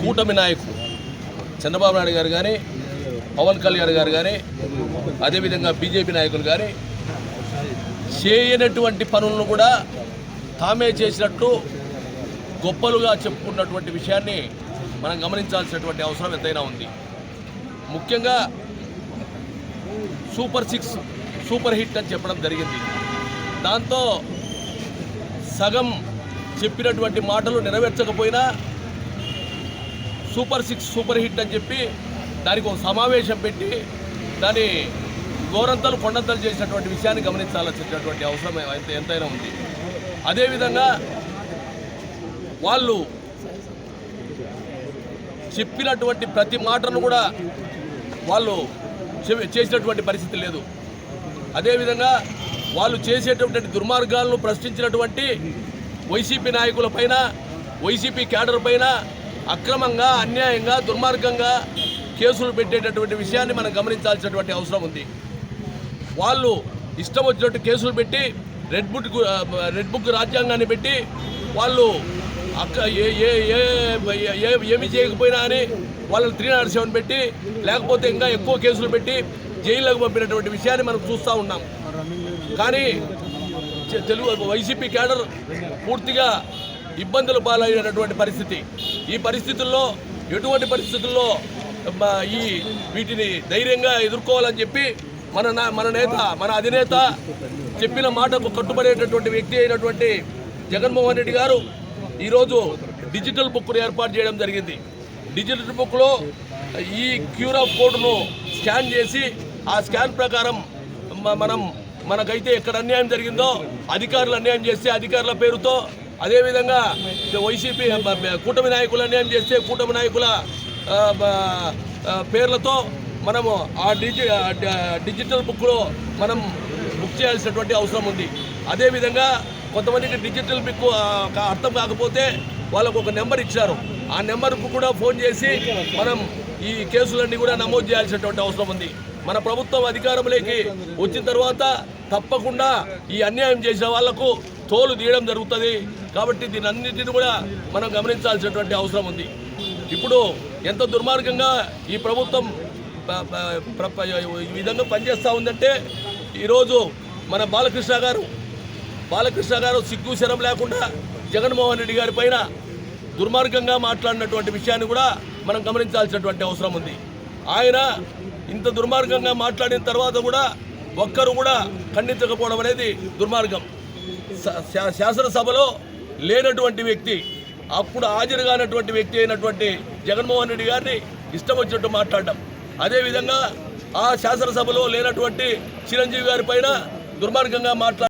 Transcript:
కూటమి నాయకులు చంద్రబాబు నాయుడు గారు కానీ పవన్ కళ్యాణ్ గారు కానీ అదేవిధంగా బీజేపీ నాయకులు కానీ చేయనటువంటి పనులను కూడా తామే చేసినట్టు గొప్పలుగా చెప్పుకున్నటువంటి విషయాన్ని మనం గమనించాల్సినటువంటి అవసరం ఎంతైనా ఉంది. ముఖ్యంగా సూపర్ సిక్స్ సూపర్ హిట్ అని చెప్పడం జరిగింది. దాంతో సగం చెప్పినటువంటి మాటలు నెరవేర్చకపోయినా సూపర్ సిక్స్ సూపర్ హిట్ అని చెప్పి దానికి ఒక సమావేశం పెట్టి దాని గోరంతలు కొండంతలు చేసినటువంటి విషయాన్ని గమనించాల్సినటువంటి అవసరం అయితే ఎంతైనా ఉంది. అదేవిధంగా వాళ్ళు చెప్పినటువంటి ప్రతి మాటను కూడా వాళ్ళు చేసినటువంటి పరిస్థితి లేదు. అదేవిధంగా వాళ్ళు చేసేటటువంటి దుర్మార్గాలను ప్రశ్నించినటువంటి వైసీపీ నాయకులపైన వైసీపీ క్యాడర్ పైన అక్రమంగా అన్యాయంగా దుర్మార్గంగా కేసులు పెట్టేటటువంటి విషయాన్ని మనం గమనించాల్సినటువంటి అవసరం ఉంది. వాళ్ళు ఇష్టం వచ్చినట్టు కేసులు పెట్టి రెడ్ బుక్ రెడ్ బుక్ రాజ్యాంగాన్ని పెట్టి వాళ్ళు అక్క ఏ ఏ ఏ ఏమి చేయకపోయినా అని వాళ్ళని త్రీ నాట్ సెవెన్ పెట్టి లేకపోతే ఇంకా ఎక్కువ కేసులు పెట్టి జైల్లోకి పంపినటువంటి విషయాన్ని మనం చూస్తూ ఉన్నాం. కానీ తెలుగు వైసీపీ క్యాడర్ పూర్తిగా ఇబ్బందులు పాలైనటువంటి పరిస్థితి. ఈ పరిస్థితుల్లో ఎటువంటి పరిస్థితుల్లో ఈ వీటిని ధైర్యంగా ఎదుర్కోవాలని చెప్పి మన నా- మన నేత మన అధినేత చెప్పిన మాటకు కట్టుబడేటటువంటి వ్యక్తి అయినటువంటి జగన్మోహన్ రెడ్డి గారు ఈరోజు డిజిటల్ బుక్ను ఏర్పాటు చేయడం జరిగింది. డిజిటల్ బుక్లో ఈ క్యూఆర్ కోడ్ను స్కాన్ చేసి ఆ స్కాన్ ప్రకారం మనం మనకైతే ఎక్కడ అన్యాయం జరిగిందో అధికారులు అన్యాయం చేస్తే అధికారుల పేరుతో అదేవిధంగా వైసీపీ కూటమి నాయకులు అన్యాయం చేస్తే కూటమి నాయకుల పేర్లతో మనము ఆ డిజి డిజిటల్ బుక్లో మనం బుక్ చేయాల్సినటువంటి అవసరం ఉంది. అదేవిధంగా కొంతమందికి డిజిటల్ బుక్ కా- అర్థం కాకపోతే వాళ్ళకు ఒక నెంబర్ ఇచ్చారు. ఆ నెంబర్కు కూడా ఫోన్ చేసి మనం ఈ కేసులన్నీ కూడా నమోదు చేయాల్సినటువంటి అవసరం ఉంది. మన ప్రభుత్వం అధికారంలోకి వచ్చిన తర్వాత తప్పకుండా ఈ అన్యాయం చేసిన వాళ్ళకు తోలు తీయడం జరుగుతుంది కాబట్టి దీని అన్నింటిని కూడా మనం గమనించాల్సినటువంటి అవసరం ఉంది. ఇప్పుడు ఎంత దుర్మార్గంగా ఈ ప్రభుత్వం ఈ విధంగా పనిచేస్తూ ఉందంటే ఈరోజు మన బాలకృష్ణ గారు బాలకృష్ణ గారు సిగ్గు శరం లేకుండా జగన్మోహన్ రెడ్డి గారి పైన దుర్మార్గంగా మాట్లాడినటువంటి విషయాన్ని కూడా మనం గమనించాల్సినటువంటి అవసరం ఉంది. ఆయన ఇంత దుర్మార్గంగా మాట్లాడిన తర్వాత కూడా ఒక్కరు కూడా ఖండించకపోవడం అనేది దుర్మార్గం. శాసనసభలో లేనటువంటి వ్యక్తి అప్పుడు హాజరు కానటువంటి వ్యక్తి అయినటువంటి జగన్మోహన్ రెడ్డి గారిని ఇష్టం వచ్చినట్టు మాట్లాడడం. అదేవిధంగా ఆ శాసనసభలో లేనటువంటి చిరంజీవి గారి పైన దుర్మార్గంగా మాట్లాడ